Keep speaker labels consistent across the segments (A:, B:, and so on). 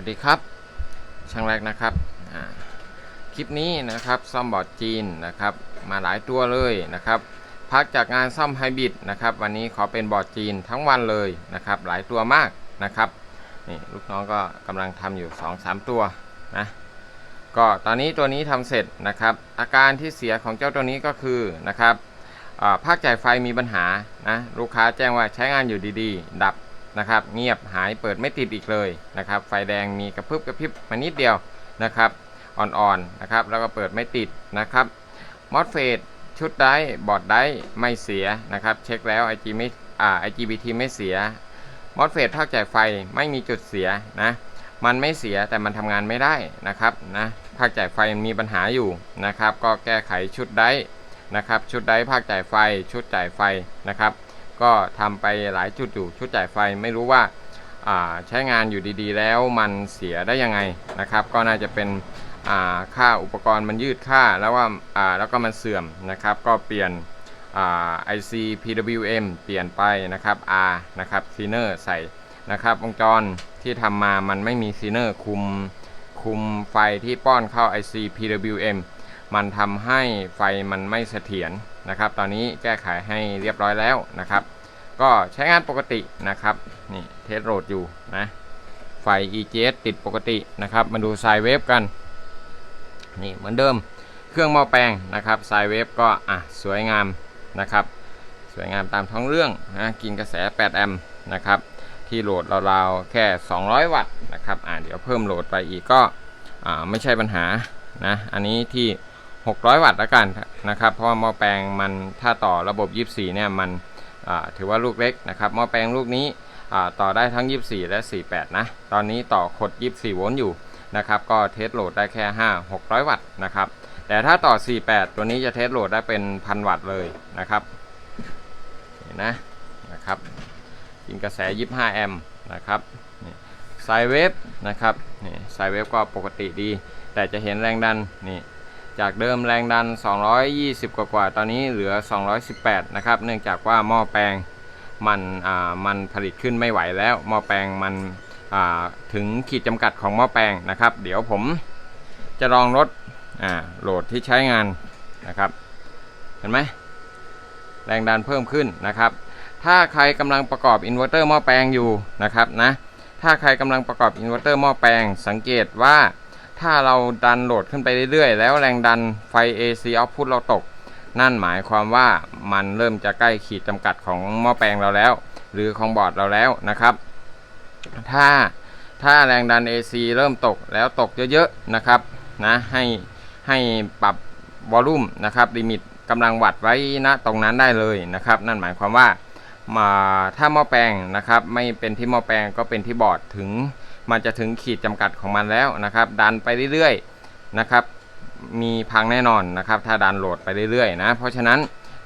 A: วัสดีครับ ช่างแรกนะครับคลิปนี้นะครับซ่อมบอร์ดจีนนะครับ มาหลายตัวเลยนะครับ พักจากงานซ่อมไฮบริดนะครับ วันนี้ขอเป็นบอร์ดจีนทั้งวันเลยนะครับ หลายตัวมากนะครับนี่ลูกน้องก็กำลังทำอยู่ 2-3 ตัวนะก็ตอนนี้ตัวนี้ทำเสร็จนะครับ อาการที่เสียของเจ้าตัวนี้ก็คือนะครับภาคจ่ายไฟมีปัญหานะลูกค้าแจ้งว่าใช้งานอยู่ดีๆ ดับ นะครับ เงียบหายเปิดไม่ติดอีกเลยนะครับ ไฟแดงมีกระพริบกระพริบมานิดเดียวนะครับอ่อนๆนะครับแล้วก็เปิดไม่ติดนะครับมอสเฟตชุดได้บอร์ดได้ไม่เสียนะครับ เช็คแล้ว IG ไม่อ่า IGBT ไม่เสียมอสเฟตภาคจ่ายไฟไม่มีจุดเสียนะมันไม่เสียแต่มันทำงานไม่ได้นะครับนะภาคจ่ายไฟมีปัญหาอยู่นะครับ ก็แก้ไขชุดได้นะครับ ชุดได้ภาคจ่ายไฟชุดจ่ายไฟนะครับ ก็ทำไปหลายจุดอยู่ชุดจ่ายไฟไม่รู้ว่าใช้งานอยู่ดีๆ แล้วมันเสียได้ยังไงนะครับ ก็น่าจะเป็นค่าอุปกรณ์มันยืดค่าแล้วว่าแล้วก็มันเสื่อมนะครับ ก็เปลี่ยนอ่า IC PWM เปลี่ยนไปนะครับ R นะครับซีเนอร์ใส่นะครับวงจรที่ทำมามันไม่มีซีเนอร์คุมคุมไฟที่ป้อนเข้า IC PWM มันทำให้ไฟมันไม่เสถียรนะครับ ตอนนี้แก้ไขให้เรียบร้อยแล้วนะครับ ก็ใช้งานปกตินะครับ นี่เทสโหลดอยู่นะ ไฟ EGS ติดปกตินะครับ มาดูไซเวฟกัน นี่เหมือนเดิม เครื่องหม้อแปลงนะครับไซเวฟก็อะสวยงามนะครับ สวยงามตามท้องเรื่องนะกินกระแส 8 แอมป์นะครับ ที่โหลดราวๆแค่ 200 วัตต์นะครับ อ่าเดี๋ยวเพิ่มโหลดไปอีกก็อ่าไม่ใช่ปัญหานะ อันนี้ที่ 600 วัตต์ละกันนะครับ เพราะว่าหม้อแปลงมันถ้าต่อระบบ 24 เนี่ยมัน ถือว่าลูกเล็กนะครับหม้อแปลงลูกนี้ต่อได้ทั้ง 24 และ 48 นะ ตอนนี้ต่อขด 24 โวลต์อยู่นะครับก็เทสโหลดได้แค่ 5 600 วัตต์นะครับแต่ถ้าต่อ 48 ตัวนี้จะเทสโหลดได้เป็นพันวัตต์เลยนะครับเห็นนะนะครับกินกระแส 25 แอมป์นะครับไซเวฟนะครับนี่ไซเวฟก็ปกติดี แต่จะเห็นแรงดันนี่ จากเดิมแรงดัน 220 กว่ากว่าตอนนี้เหลือ 218 นะครับ เนื่องจากว่าหม้อแปลงมันอ่ามันผลิตขึ้นไม่ไหวแล้ว หม้อแปลงมันอ่าถึงขีดจำกัดของหม้อแปลงนะครับ เดี๋ยวผมจะลองลดอ่าโหลดที่ใช้งานนะครับ เห็นไหมแรงดันเพิ่มขึ้นนะครับ ถ้าใครกำลังประกอบอินเวอร์เตอร์หม้อแปลงอยู่นะครับนะ ถ้าใครกำลังประกอบอินเวอร์เตอร์หม้อแปลงสังเกตว่า ถ้าเราดันโหลดขึ้นไปเรื่อยๆ แล้วแรงดันไฟ AC output เราตก นั่นหมายความว่ามันเริ่มจะใกล้ขีดจำกัดของหม้อแปลงเราแล้ว หรือของบอร์ดเราแล้วนะครับ ถ้าถ้าแรงดัน AC เริ่มตกแล้วตกเยอะๆนะครับนะให้ให้ปรับวอลลุ่มนะครับลิมิตกำลังวัดไว้ณตรงนั้นได้เลยนะครับ นั่นหมายความว่ามาถ้าหม้อแปลงนะครับ ไม่เป็นที่หม้อแปลงก็เป็นที่บอร์ดถึง มันจะถึงขีดจำกัดของมันแล้วนะครับ ดันไปเรื่อยๆนะครับ มีพังแน่นอนนะครับ ถ้าดันโหลดไปเรื่อยๆนะ เพราะฉะนั้น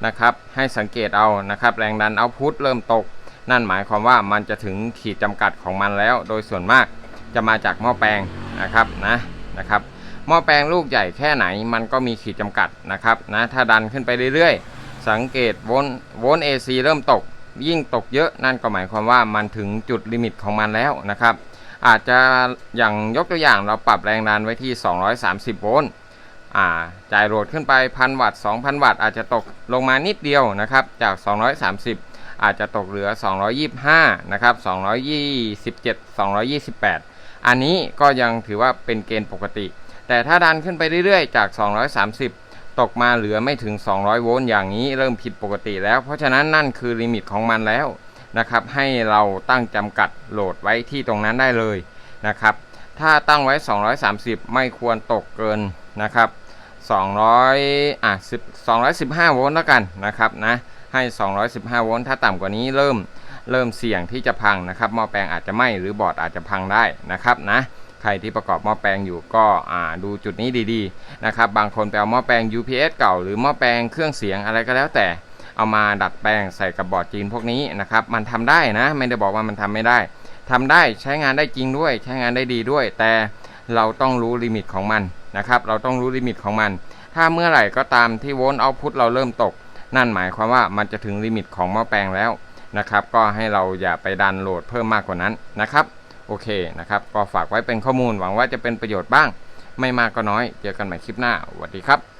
A: นะครับให้สังเกตเอานะครับแรงดันเอาพุทเริ่มตก นั่นหมายความว่ามันจะถึงขีดจำกัดของมันแล้ว โดยส่วนมากจะมาจากหม้อแปลงนะครับนะนะครับหม้อแปลงลูกใหญ่แค่ไหนมันก็มีขีดจำกัดนะครับนะถ้าดันขึ้นไปเรื่อยๆ สังเกตโวลต์โวลต์ AC เริ่มตก ยิ่งตกเยอะนั่นก็หมายความว่ามันถึงจุดลิมิตของมันแล้วนะครับ อาจจะอย่างยกตัวอย่างเราปรับแรงดันไว้ที่ 230 โวลต์จ่ายโหลดขึ้นไป 1,000 วัตต์ 2,000 วัตต์อาจจะตกลงมานิดเดียวนะครับ จาก 230 อาจจะตกเหลือ 225 นะครับ 227 228 อันนี้ก็ยังถือว่าเป็นเกณฑ์ปกติ แต่ถ้าดันขึ้นไปเรื่อยๆ จาก 230 ตกมาเหลือไม่ถึง 200 โวลต์อย่างนี้เริ่มผิดปกติแล้ว เพราะฉะนั้นนั่นคือลิมิตของมันแล้ว นะครับ ให้เราตั้งจำกัดโหลดไว้ที่ตรงนั้นได้เลยนะครับ ถ้าตั้งไว้ 230 ไม่ควรตกเกินนะครับ200อะ10 215 โวลต์แล้วกันนะครับนะให้ 215 โวลต์ถ้าต่ำกว่านี้เริ่มเริ่มเสี่ยงที่จะพังนะครับหม้อแปลงอาจจะไหม้หรือบอร์ดอาจจะพังได้นะครับนะใครที่ประกอบหม้อแปลงอยู่ก็อ่าดูจุดนี้ดีๆนะครับบางคนไปเอาหม้อแปลง UPS เก่าหรือหม้อแปลงเครื่องเสียงอะไรก็แล้วแต่ เอามาดัดแปลงใส่กับบอร์ดจีนพวกนี้นะครับมันทำได้นะ ไม่ได้บอกว่ามันทำไม่ได้ทำได้ใช้งานได้จริงด้วย ใช้งานได้ดีด้วย แต่เราต้องรู้ลิมิตของมันนะครับเราต้องรู้ลิมิตของมัน ถ้าเมื่อไหร่ก็ตามที่โวลต์เอาพุทเราเริ่มตก นั่นหมายความว่ามันจะถึงลิมิตของหม้อแปลงแล้วนะครับก็ให้เราอย่าไปดันโหลดเพิ่มมากกว่านั้นนะครับโอเคนะครับก็ฝากไว้เป็นข้อมูลหวังว่าจะเป็นประโยชน์บ้าง ไม่มากก็น้อย เจอกันใหม่คลิปหน้าสวัสดีครับ